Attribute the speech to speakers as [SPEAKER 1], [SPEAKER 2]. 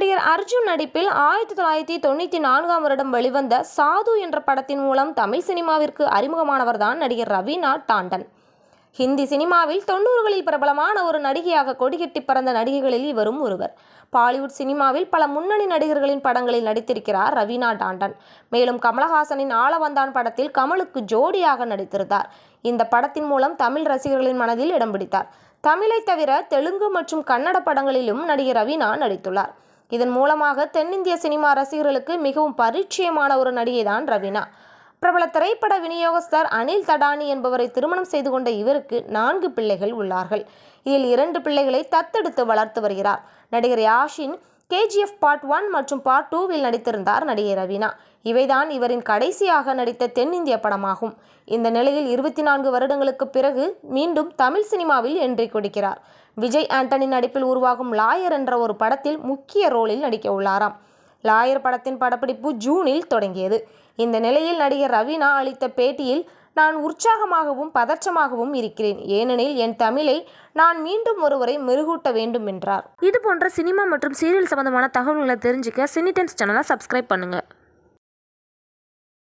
[SPEAKER 1] நடிகர் அர்ஜுன் நடிப்பில் ஆயிரத்தி தொள்ளாயிரத்தி தொண்ணூற்றி நான்காம் வருடம் வெளிவந்த சாது என்ற படத்தின் மூலம் தமிழ் சினிமாவிற்கு அறிமுகமானவர்தான் நடிகர் ரவீனா டாண்டன் ஹிந்தி சினிமாவில் தொண்ணூறுகளில் பிரபலமான ஒரு நடிகையாக கொடிகட்டி பறந்த நடிகைகளில் இவரும் ஒருவர். பாலிவுட் சினிமாவில் பல முன்னணி நடிகர்களின் படங்களில் நடித்திருக்கிறார் ரவீனா டாண்டன் மேலும் கமலஹாசனின் ஆளவந்தான் படத்தில் கமலுக்கு ஜோடியாக நடித்திருந்தார். இந்த படத்தின் மூலம் தமிழ் ரசிகர்களின் மனதில் இடம் பிடித்தார். தமிழை தவிர தெலுங்கு மற்றும் கன்னட படங்களிலும் நடிகர் ரவீனா நடித்துள்ளார். இதன் மூலமாக தென்னிந்திய சினிமா ரசிகர்களுக்கு மிகவும் பரிச்சயமான ஒரு நடிகை தான் ரவீனா. பிரபல திரைப்பட விநியோகஸ்தர் அனில் தடானி என்பவரை திருமணம் செய்து கொண்ட இவருக்கு நான்கு பிள்ளைகள் உள்ளார்கள். இதில் இரண்டு பிள்ளைகளை தத்தெடுத்து வளர்த்து வருகிறார். நடிகர் யாஷின் கேஜிஎஃப் பார்ட் ஒன் மற்றும் பார்ட் டூவில் நடித்திருந்தார் நடிகை ரவீனா. இவைதான் இவரின் கடைசியாக நடித்த தென்னிந்திய படமாகும். இந்த நிலையில் இருபத்தி நான்கு வருடங்களுக்கு பிறகு மீண்டும் தமிழ் சினிமாவில் என்றி கொடுக்கிறார். விஜய் ஆண்டனி நடிப்பில் உருவாகும் லாயர் என்ற ஒரு படத்தில் முக்கிய ரோலில் நடிக்க உள்ளாராம். லாயர் படத்தின் படப்பிடிப்பு ஜூனில் தொடங்கியது. இந்த நிலையில் நடிகர் ரவீனா அளித்த பேட்டியில் நான் உற்சாகமாகவும் பதற்றமாகவும் இருக்கிறேன். ஏனெனில் என் தமிழை நான் மீண்டும் ஒருவரை மெருகூட்ட வேண்டும் என்றார். இது போன்ற சினிமா மற்றும் சீரியல் சம்பந்தமான தகவல்களை தெரிஞ்சுக்க சினிடென்ஸ் சேனலை சப்ஸ்கிரைப் பண்ணுங்கள்